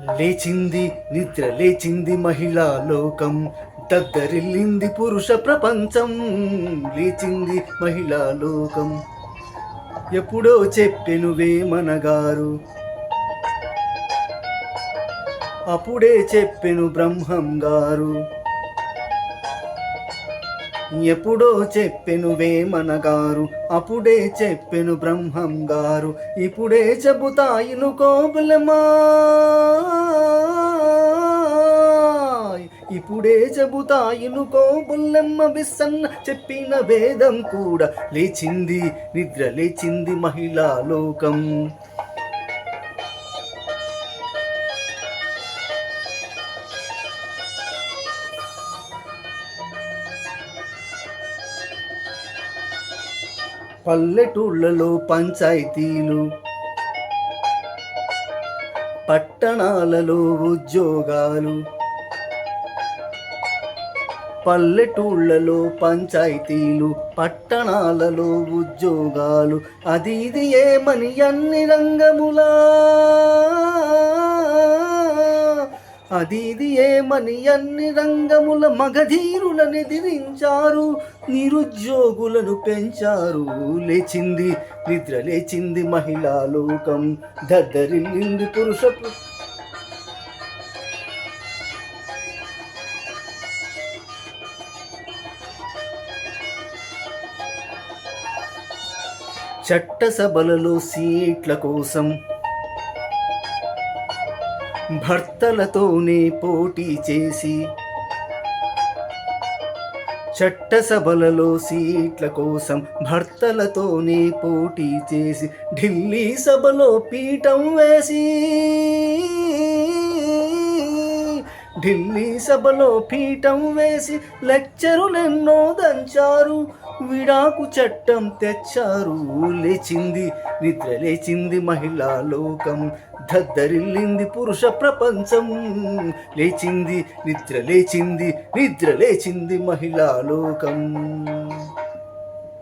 లేచింది నిద్ర లేచింది మహిళా లోకం. దద్దరిల్లింది పురుష ప్రపంచం. లేచింది మహిళా లోకం. ఎప్పుడో చెప్పెనువే మనగారు. అప్పుడే చెప్పెను బ్రహ్మం గారు ఎప్పుడో చెప్పెను వేమన గారు అప్పుడే చెప్పెను బ్రహ్మం గారు. ఇప్పుడే చెబుతాయిను కోబులమా ఇప్పుడే చెబుతాయిను కోబుల్లెమ్మ విసన్న చెప్పిన వేదం కూడా లేచింది నిద్ర లేచింది మహిళా లోకం. పల్లెటూళ్ళలో పంచాయతీలు. పట్టణాలలో ఉద్యోగాలు. పల్లెటూళ్ళలో పంచాయతీలు పట్టణాలలో ఉద్యోగాలు. అది ఇది ఏమని అన్ని రంగములా? అది ఇది ఏమని అన్ని రంగముల మగధీరులను ఎదిరించారు నిరుద్యోగులను పెంచారు. లేచింది నిద్ర లేచింది మహిళా లోకం. దద్దరిల్లింది పురుష చట్టసభలలో సీట్ల కోసం భర్తలతోనే పోటీ చేసి చట్టసభలలో సీట్ల కోసం భర్తలతోనే పోటీ చేసి ఢిల్లీ సభలో పీఠం వేసి ఢిల్లీ సభలో పీఠం వేసి లెక్చరులెన్నో దంచారు. విడాకు చట్టం తెచ్చారు. లేచింది నిద్ర లేచింది మహిళా లోకం. దద్దరిల్లింది పురుష ప్రపంచం. లేచింది నిద్ర లేచింది నిద్ర లేచింది మహిళా లోకం.